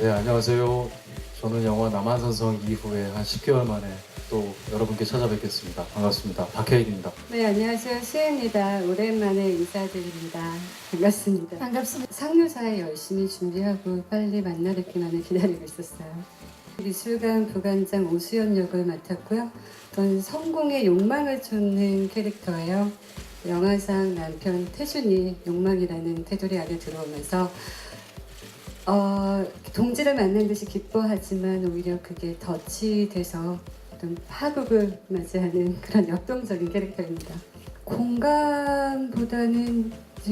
네, 안녕하세요. 저는 영화 남한산성 이후에 한 10개월 만에 또 여러분께 찾아뵙겠습니다. 반갑습니다. 박해일입니다. 네, 안녕하세요. 수혜입니다. 오랜만에 인사드립니다. 반갑습니다. 반갑습니다. 상류사에 열심히 준비하고 빨리 만나뵙기만을 기다리고 있었어요. 미술관 부관장 오수연 역을 맡았고요. 전 성공의 욕망을 쫓는 캐릭터예요. 영화상 남편 태준이 욕망이라는 테두리 안에 들어오면서 어, 동지를 만난 듯이 기뻐하지만 오히려 그게 덫이 돼서 어떤 파국을 맞이하는 그런 역동적인 캐릭터입니다. 공감보다는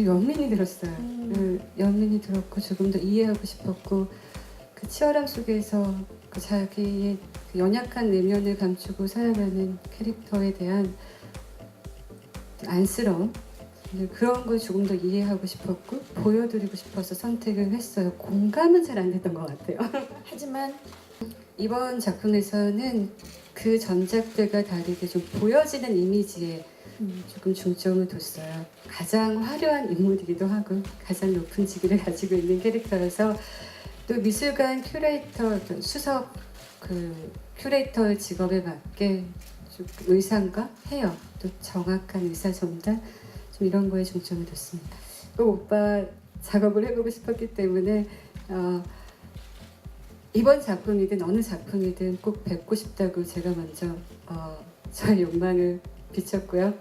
연민이 들었어요. 음. 그 연민이 들었고 조금 더 이해하고 싶었고 그 치열함 속에서 그 자기의 그 연약한 내면을 감추고 살아가는 캐릭터에 대한 안쓰러움 네, 그런 걸 조금 더 이해하고 싶었고 보여드리고 싶어서 선택을 했어요. 공감은 잘 안 됐던 것 같아요. 하지만 이번 작품에서는 그 전작들과 다르게 좀 보여지는 이미지에 음, 조금 중점을 뒀어요. 가장 화려한 인물이기도 하고 가장 높은 직위를 가지고 있는 캐릭터여서 또 미술관 큐레이터 수석 그 큐레이터 직업에 맞게 좀 의상과 헤어 또 정확한 의사 전달 좀 이런 거에 중점을 뒀습니다. 또 오빠 작업을 해보고 싶었기 때문에 어, 이번 작품이든 어느 작품이든 꼭 뵙고 싶다고 제가 먼저 어, 저의 욕망을 비쳤고요.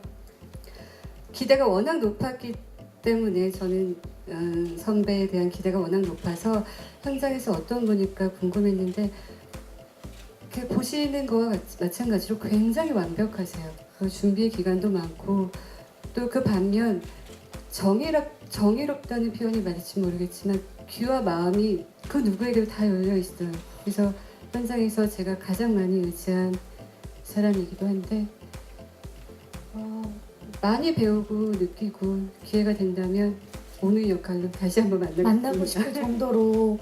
기대가 워낙 높았기 때문에 저는 음, 선배에 대한 기대가 워낙 높아서 현장에서 어떤 분일까 궁금했는데 보시는 거와 같- 마찬가지로 굉장히 완벽하세요. 그 준비 기간도 많고 또 그 반면 정의롭 정의롭다는 표현이 맞을지 모르겠지만 귀와 마음이 그 누구에게도 다 열려 있어요. 그래서 현장에서 제가 가장 많이 의지한 사람이기도 한데 어, 많이 배우고 느끼고 기회가 된다면 오늘 역할로 다시 한번 만나고 싶을 정도로